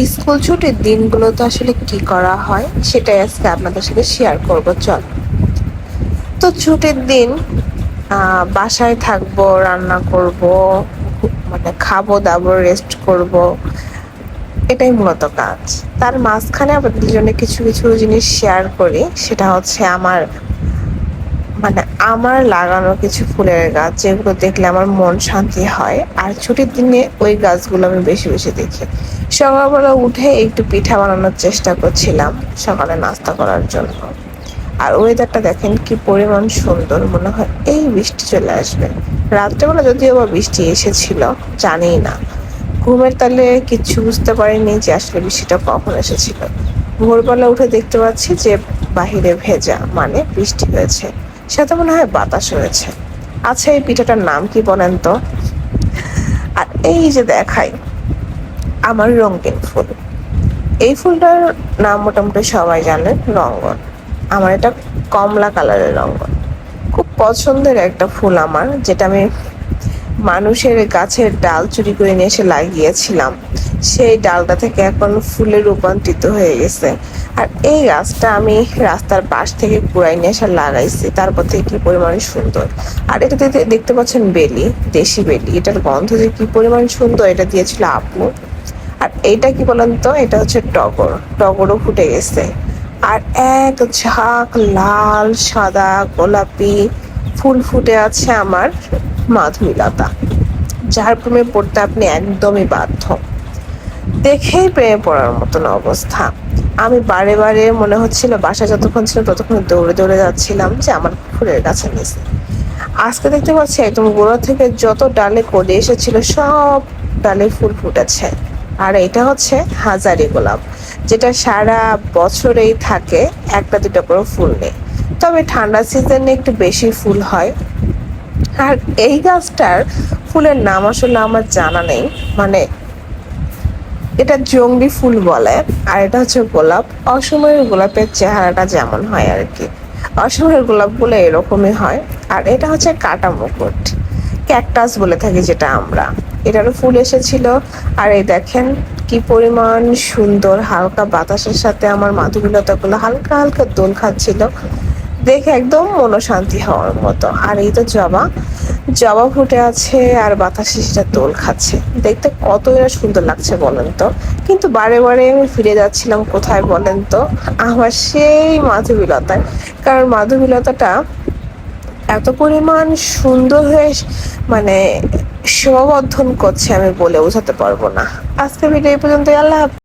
School ছুটির দিনগুলোতে আসলে কি করা হয়, সেটাই আজকে আপনাদের সাথে শেয়ার করব, চল। তো ছুটির দিন বাসায় থাকব, রান্না করব মানে খাব, দাবো রেস্ট করব, এটাই মূলত কাজ। তার মাঝখানে আবার দুজনে কিছু কিছু জিনিস শেয়ার করি, সেটা হচ্ছে আমার মানে আমার লাগানো কিছু ফুলের গাছ যেগুলো দেখলে আমার মন শান্তি হয়। আর ছুটির দিনে ওই গাছগুলো আমি বেশি বেশি দেখি। সকালবেলা উঠে একটু পিঠা বানানোর চেষ্টা করছিলাম সকালে নাস্তা করার জন্য। আর ওয়েদারটা দেখেন কি পরিমাণ সুন্দর, মনে হয় এই বৃষ্টি চলে আসবে। রাত্রেবেলা যদিও বা বৃষ্টি এসেছিল, জানিই না। ঘুমের তালে কিচ্ছু বুঝতে পারিনি যে আসলে বৃষ্টিটা কখন এসেছিল। ভোরবেলা উঠে দেখতে পাচ্ছি যে বাহিরে ভেজা মানে বৃষ্টি হয়েছে। সাথে মনে হয় বাতাস হয়েছে আচ্ছা এই পিঠাটার নাম কি বলেন তো? আর এই যে দেখাই, আমার রঙিন ফুল। এই ফুলটার নাম মোটামুটি সবাই জানে, রঙ্গন। আমার এটা কমলা কালারের রঙ্গন। খুব পছন্দের একটা ফুল আমার, যেটা আমি মানুষের গাছের ডাল চুরি করে নিয়ে এসে লাগিয়েছিলাম। সেই ডালটা থেকে এখন ফুলে রূপান্তরিত হয়ে গেছে। আর এই গাছটা আমি রাস্তার পাশ থেকে কুড়াই নিয়ে এসে লাগাইছি। তারপর থেকে কি পরিমাণ সুন্দর। আর এটাতে দেখতে পাচ্ছেন বেলি, দেশি বেলি। এটার গন্ধ যে কি পরিমাণ সুন্দর, এটা দিয়েছিল আপু। আর এইটা কি বলেন তো? এটা হচ্ছে টগর। টগরও ফুটে গেছে। আর এক ঝাঁক লাল, সাদা, গোলাপি ফুল ফুটে আছে আমার। মাধুরীলতা, যার প্রেমে পড়তে আপনি একদমই বাধ্য। দেখেই প্রেমে পড়ার মতন অবস্থা। আমি বারে বারে মনে হচ্ছিল বাসা যতক্ষণ ছিল ততক্ষণ দৌড়ে দৌড়ে যাচ্ছিলাম যে আমার ফুলের গাছে নিচে। আজকে দেখতে পাচ্ছি একদম গোড়া থেকে যত ডালে কলি এসেছিল সব ডালে ফুল ফুটেছে। আর এটা হচ্ছে হাজারি গোলাপ, যেটা সারা বছরেই থাকে, একটা দুটো করে ফুল নেই তবে ঠান্ডা সিজনে একটু বেশি ফুল হয় আর এই গাছটার ফুলের নাম আসলে আমার জানা নেই। মানে এটা জঙ্গলি ফুল বলে, আর এটা হচ্ছে গোলাপ। অসময়ের গোলাপের চেহারাটা যেমন হয় আর কি অসময়ের গোলাপগুলো এরকমই হয়। আর এটা হচ্ছে কাটা মুকুট। ক্যাকটাস বলে থাকি যেটা আমরা। এটারও ফুল এসেছিল। আর এই দেখেন কি পরিমাণ সুন্দর হালকা বাতাসের সাথে আমার মাধুরীলতাগুলো হালকা হালকা দোল খাচ্ছিল। দেখে একদম মনশান্তি হওয়ার মতো। আর এই তো জবা। জবা ফুটে আছে আর বাতাসে সেটা দোল খাচ্ছে। দেখতে কতই না সুন্দর লাগছে বলেন তো। কিন্তু বারে বারে আমি ফিরে যাচ্ছিলাম কোথায় বলেন তো? আমার সেই মাধবীলতায়। কারণ মাধবীলতাটা এত পরিমাণ সুন্দর হয়ে মানে শোভাবর্ধন করছে আমি বলে বোঝাতে পারব না। আজকে ভিডিও এই পর্যন্ত আল্লাহ।